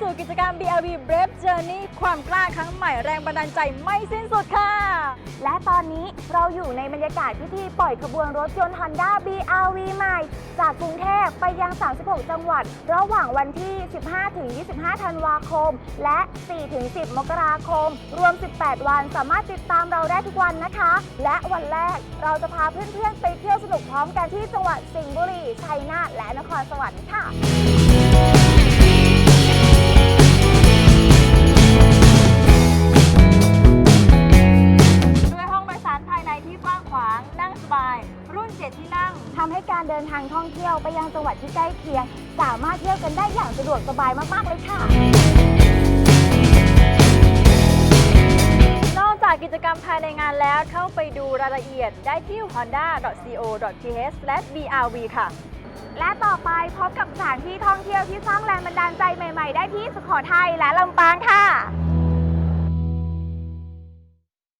สู่กิจกรรม BRV Brave Journey ความกล้าครั้งใหม่แรงบันดาลใจไม่สิ้นสุดค่ะ และตอนนี้เราอยู่ในบรรยากาศพิธีปล่อยขบวนรถยนต์ Honda BRV ใหม่ จากกรุงเทพไปยัง 36 จังหวัด ระหว่างวันที่ 15-25 ธันวาคม และ 4-10 มกราคม รวม 18 วันสามารถติดตามเราได้ทุกวันนะคะ และวันแรกเราจะพาเพื่อนๆไปเที่ยวสนุกพร้อมกันที่จังหวัดสิงห์บุรี ชัยนาทและนครสวรรค์ค่ะ รุ่น 7 ที่นั่ง ทำให้การเดินทางท่องเที่ยวไปยังจังหวัดที่ใกล้เคียง สามารถเที่ยวกันได้อย่างสะดวกสบายมาก ๆ เลยค่ะ นอกจากกิจกรรมภายในงานแล้วเข้าไปดูรายละเอียดได้ที่ honda.co.th/brv ค่ะ และต่อไปพบกับสถานที่ท่องเที่ยวที่สร้างแรงบันดาลใจใหม่ ๆ ได้ที่สุโขทัยและลำปางค่ะ